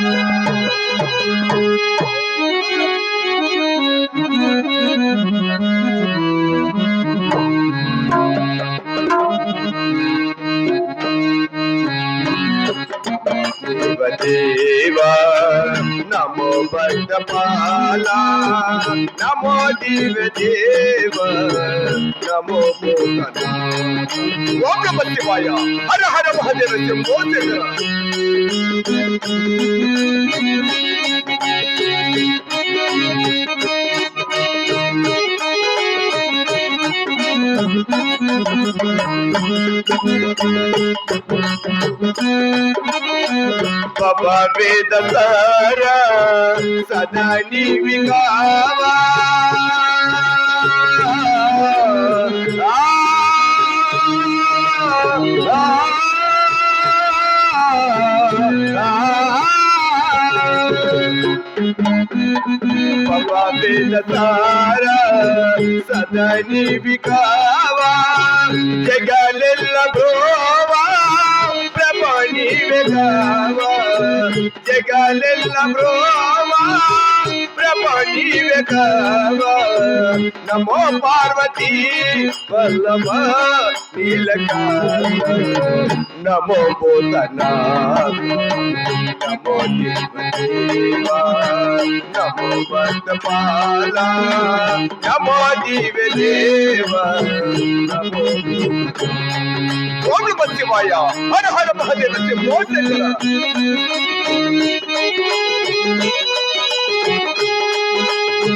Música భక్తపాలా నమో దివ దేవ నమో భూతనా ఓం హర హర మహదేవ శంభో బాబా వేద సారా సదా నీవి కావా. ఆ, ఆ, బాబా వేద సారా సదా నీవి కావా జగలెల్ల బ్రోవా ప్రభ నీవే కావా జగలెల్ల బ్రోవా ప్రభ నీవే కావా నమో పార్వతీ వల్లభ నీలకాంత నమో బోధనా నమో దేవదేవా నమో వర్ధపాలా నమో జీవదేవా నమో ఓం నమ శివాయ హర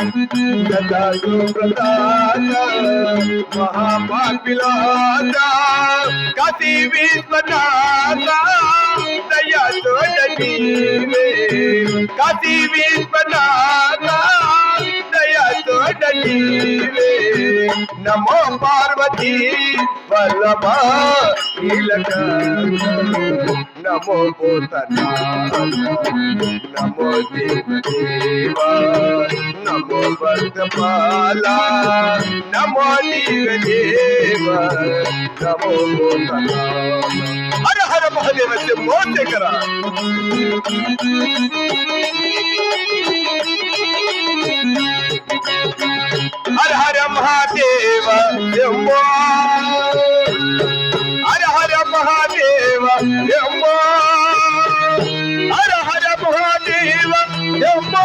శంకర సదా సుప్రతాత మహాపాపిలాత విశ్వనాథ దయా తోడీవే కతి విశ్వనాథ దయా తోడీవే నమో పార్వతీ వల్లభ నీలక నమో పోతనా నమో దేవదేవా నమో వర్ధపాలా నమో దేవదేవా నమో పోతనా హర హర మహాదేవ శంభో శంకర హర హర మహాదేవ శంభో హర హర మహాదేవ శంభో హర హర మహాదేవ శంభో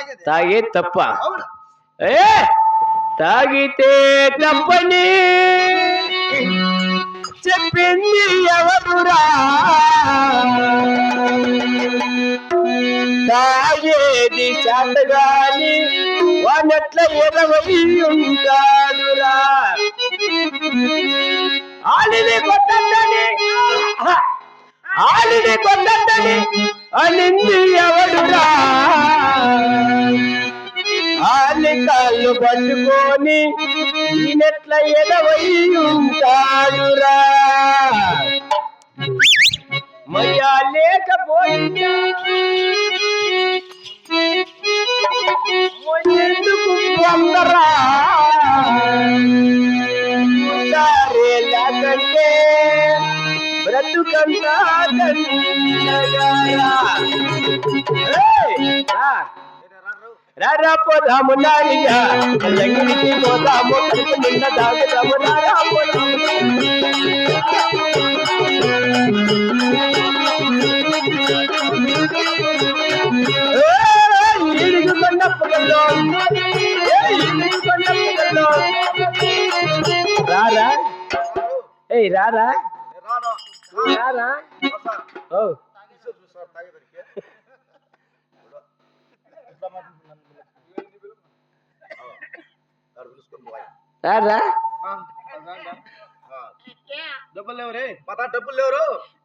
తాగేది తాగే తప్ప. ఏ! తాగితే తప్పని చెప్పింది ఎవరురా? తాగేది చేతగాని వానట్ల ఎదవై ఉంటాడురా. ఆలిని కొట్టండి ఆలిని కొట్టండి. అనింది ఎవడురా ఆలి కాళ్ళు పట్టుకొని ఈయనెట్ల ఎదవై ఉంటాడురా. మయ్యా లేకపోయినా ఎందుకు పొందరా రారా పోదాము నారిగా లంగిరికి పోదాము కడుపు నిండా తాగుదాము రారా పోదాము రారా ఏయ్ రారా రారా ఓ రారా?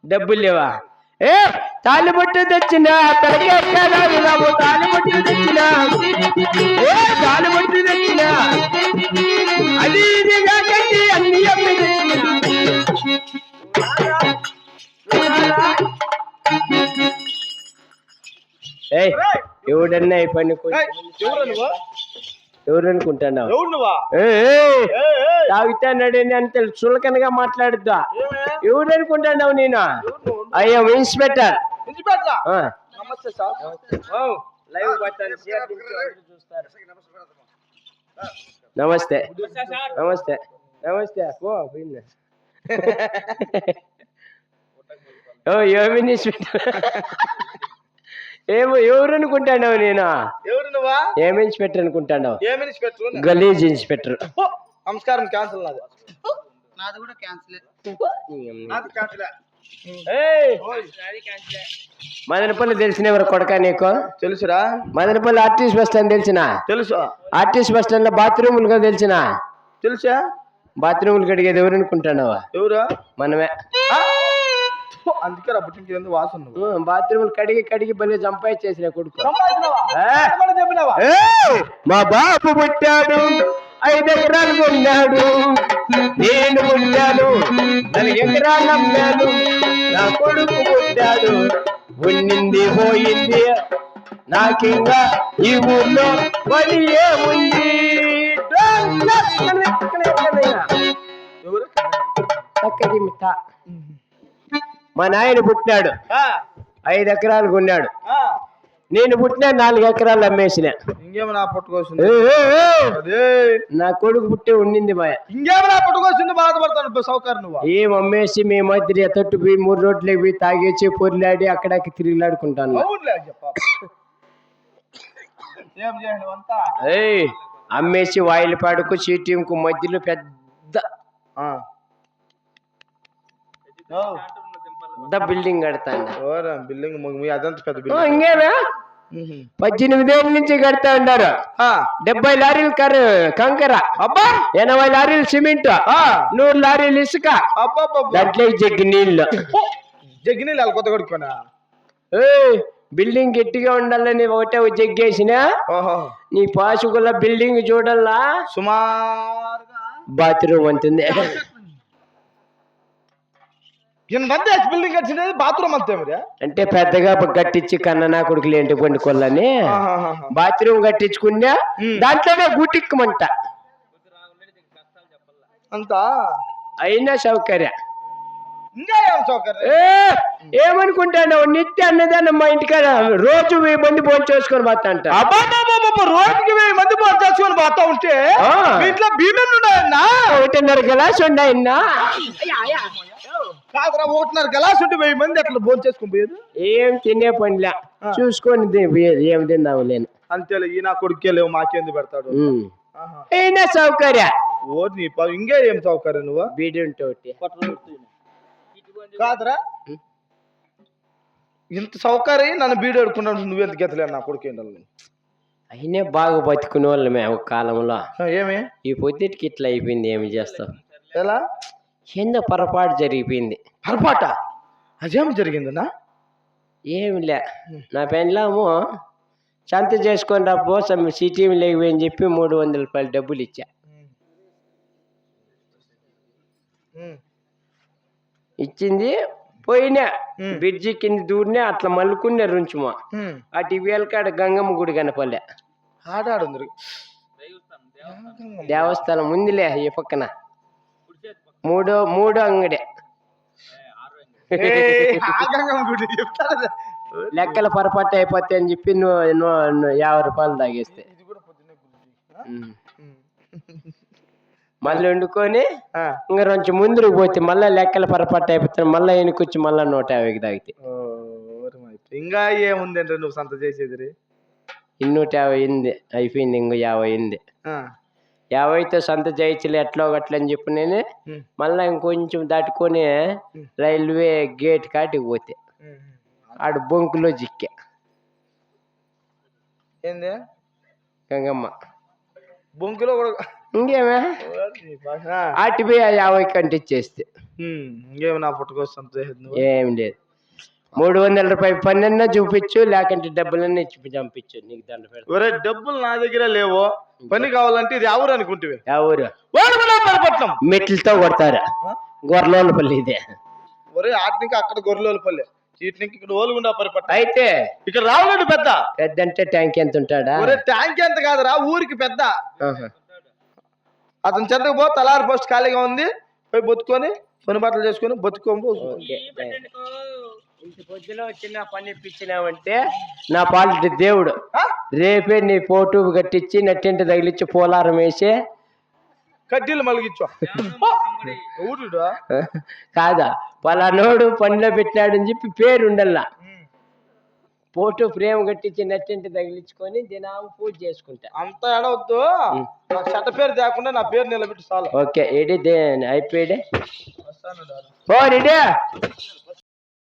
డబ్బులు లేవు? ఏ తాలిబొట్టు తెచ్చిన తలకెక్కడాము తాలిబొట్టు తెచ్చిన. ఏ తాలిబొట్టు తెచ్చిన. అది ఇదిగా కట్టి అన్ని అమ్మి ఏయ్ ఎవడన్నా ఈ పని ఏయ్, ఎవరు ఎవరు అనుకుంటున్నావు ఎవరు ఏయ్, తాగుతానని అంత చులకనగా మాట్లాడుద్దా? ఎవడు అనుకుంటున్నావు నేను? ఎవరు? అయ్యో ఇన్స్పెక్టర్. నమస్తే సార్. లైవ్ పట్టాలి షేర్ చేసి అందరూ చూస్తారు. ఆ, నమస్తే. నమస్తే. నమస్తే. ఓ పోయింది. ఓ ఏమి ఇన్స్పెక్టర్? ఏమో ఎవరు అనుకుంటాడావు నేను ఎవరు నువ్వా ఏమి ఇన్స్పెక్టర్ అనుకుంటాడావు ఏమి ఇన్స్పెక్టర్ గలీజ్ ఇన్స్పెక్టర్ ఓ, నమస్కారం క్యాన్సిల్ నాది. నాది కూడా క్యాన్సిల్ నాది క్యాన్సిల్ మదనపల్లి తెలిసిన ఎవరు కొడక నీకు? తెలుసురా. మదనపల్లి ఆర్టిస్ట్ బస్ స్టాండ్ తెలిసిన? తెలుసు. ఆర్టిస్ట్ బస్ స్టాండ్లో బాత్రూములు కూడా తెలిసిన? తెలుసా? బాత్రూములు కడిగేది ఎవరు అనుకుంటున్నావా? ఎవరు? మనమే. అందుకే రా పుట్టింటి ఎందుకు వాసన బాత్రూములు కడిగి కడిగి భలే కొడుకు? ఎంతమంది చెప్పినావా? ఏయ్! మా బాబు పుట్టాడు ఐదు ఎకరాలు కొన్నాడు. నేను పుట్టాను నాలుగు ఎకరాలు అమ్మాను. నా కొడుకు పుట్టాడు ఉన్నింది పోయింది. నాకింకా ఈ ఊర్లో పని ఏముంది? ఎవరు? చక్కటి మిట్ట మా నాయన పుట్టినాడు. ఐదు ఎకరాలు కొన్నాడు. నేను పుట్టిన నాలుగు ఎకరాలు అమ్మేసిన. ఇంకేమి నా కొడుకు పుట్టే ఉండింది మాయ. ఇంకేమి నా పుట్టుకొస్తుంది బాధపడతాను సౌకర్యం నువ్వు. ఏం అమ్మేసి మీ మధ్య తట్టు పోయి మూడు రోడ్లకి పోయి తాగేసి పొరిలాడి అక్కడికి తిరిగిలాడుకుంటాను. అమ్మేసి వాయిలపాడుకు సిటీంకు మధ్యలో పెద్ద పెద్ద బిల్డింగ్ కడతాను ఓరా బిల్డింగ్ మగ- మీ అదంత పెద్ద ఆ, బిల్డింగ్. ఇంకేనా? మ్మ్. పద్దెనిమిదేళ్ళ నుంచి కడతా ఉన్నారు ఆ, డెబ్బై లారీలు కర్ర కంకర. అబ్బా! ఎనభై లారీలు సిమెంట్. నూరు లారీలు ఇసుక. దాంట్లో జగ్గి నీళ్ళు. ఓ, జగ్గినీళ్ళు వాళ్ళ కొత్త కొడుకునా ఏయ్ బిల్డింగ్ గట్టిగా ఉండాలని ఒకటే జగ్గేసిన ఓహో. నీ పాసుకుల బిల్డింగ్ చూడల్లా? సుమారుగా. బాత్రూమ్. బిల్డింగ్ కట్టినది బాత్రూమ్ అంతే మరి అంటే పెద్దగా కట్టించి కన్ననా కొడుకులు ఏంటి పండుకోవాలని ఆహాహాహా. బాత్రూమ్ కట్టించుకున్నా. దాంట్లోనే గుటిక్కమంట. అంతా? అయినా సౌకర్య. ఏమనుకుంటాను నిత్య అన్నదానం మా ఇంటికాడ రోజు వెయ్యి మంది భోజనం చేసుకొని పోతాంట. అబ్బాబాబాబా, రోజుకి వెయ్యి మంది భోజనం చేసుకొని పోతా ఉంటే ఇంట్లో భీమం ఉన్నాయన్నా? ఒకటిన్నర గ్లాస్ ఉన్నాయన్నా కాదురా ఒకటిన్నర గలాస్ ఉంటే వెయ్యి మంది అట్లా భోజనం చేసుకుని పోయేది. ఏం తినే పనిలే. చూసుకొని పోయేది ఏం తిందాములేను అంతేలే ఈ నా కొడుకే లేవు మాకేంది పెడతాడు. అయినా సౌకర్య. ఓ నీ ప- ఇంకే ఏం సౌకర్యం నువ్వు? బీడి ఉంటే ఒకటి. కాదురా. ఇంత సౌకర్యం నన్ను బీడు అడుకున్నాడు నువ్వెంత గెతలే నా కొడుకు ఏంటని అయినా బాగా బతుకునే వాళ్ళమే ఒక కాలంలో. ఏమి? ఈ పొద్దుటికి ఇట్లా అయిపోయింది ఏమి చేస్తాం? ఎలా? ఏందో పొరపాటు జరిగిపోయింది. పొరపాట? అదేం జరిగిందన్నా? ఏమి లే నా పెళ్ళాము సంత చేసుకొని రా కోసం సిటీ లేకపోయి అని చెప్పి మూడు వందల రూపాయలు డబ్బులు ఇచ్చా. ఇచ్చింది పోయినా బ్రిడ్జి కింద దూరినే అట్లా మల్లుకునే రుంచుమా. అటు వేలకాడ గంగమ్మ గుడి కనపల్లె ఆడాడు దేవస్థానం ఉందిలే ఈ పక్కన. మూడో మూడో అంగడి. లెక్కల పొరపాటు అయిపోతే అని చెప్పి నువ్వు యాభై రూపాయలు తాగేస్తే. మళ్ళీ వండుకొని. ఇంకా కొంచెం ముందుకు పోతే మళ్ళీ లెక్కల పొరపాటు అయిపోతే మళ్ళీ వెనుకొచ్చి మళ్ళీ నూట యాభైకి తాగితే. ఇంకా ఏముందంటే నువ్వు సంత చేసేది? ఇన్నూట యాభై అయింది అయిపోయింది ఇంకో యాభై అయింది. ఆ. యాభైతో సంత చేయచ్చులే ఎట్లా ఒకట్లా అని చెప్పి నేను. మళ్ళీ ఇంకొంచెం దాటుకొని రైల్వే గేట్ కాటికి పోతే. ఆడు బొంకులో చిక్కా ఏంది గంగమ్మ బొంకులో కూడా ఇంకేమే. అటు పోయి యాభై కంటే ఇచ్చేస్తే. ఇంకేమి నా పుట్టుకొచ్చి సంత చేసేది నువ్వు ఏం లేదు మూడు వందల రూపాయలు పన్నెన్న చూపించు లేకుంటే డబ్బులన్నీ ఇచ్చి చంపించు. నీకు దండ పెడతా. ఒరే డబ్బులు నా దగ్గర లేవు? పని కావాలంటే ఇది ఎవరు అనుకుంటే ఎవరు మెట్లతో కొడతారు. గొర్రెలపల్లి ఇదే. ఒరే అక్కడ గొర్రెల పల్లె నుంచి ఇక్కడ ఓలుగుండా పరిపట్నం. అయితే ఇక్కడ రావుగడ్డ పెద్ద. పెద్దంటే ట్యాంక్ ఎంత ఉంటాడా? ఒరే ట్యాంక్ ఎంత కాదురా ఊరికి పెద్ద. అతని చెంతకు పో తలారి పోస్ట్ ఖాళీగా ఉంది. పోయి బతుకొని పని బట్టలు చేసుకొని ఓకే. ఇంటి పొద్దులో వచ్చిన పని ఇప్పించినావంటే నా పాలిటి దేవుడు రేపే నీ ఫోటో కట్టించి నట్టింటి తగిలిచ్చి పోలారం వేసి కడ్డీలు మలిగిచ్చో ఊరుడా కాదా? పలానోడు పనిలో పెట్టాడని చెప్పి పేరు ఉండల్లా ఫోటో ఫ్రేమ్ కట్టించి నట్టింటి తగిలించుకొని దినాము పూజ చేసుకుంటా. అంత ఎడవద్దు నా చెడ్డ పేరు తేకుండా నా పేరు నిలబెట్టి చాలు. ఓకే ఏడి అయిపోయాడే. ఓ రెడీ.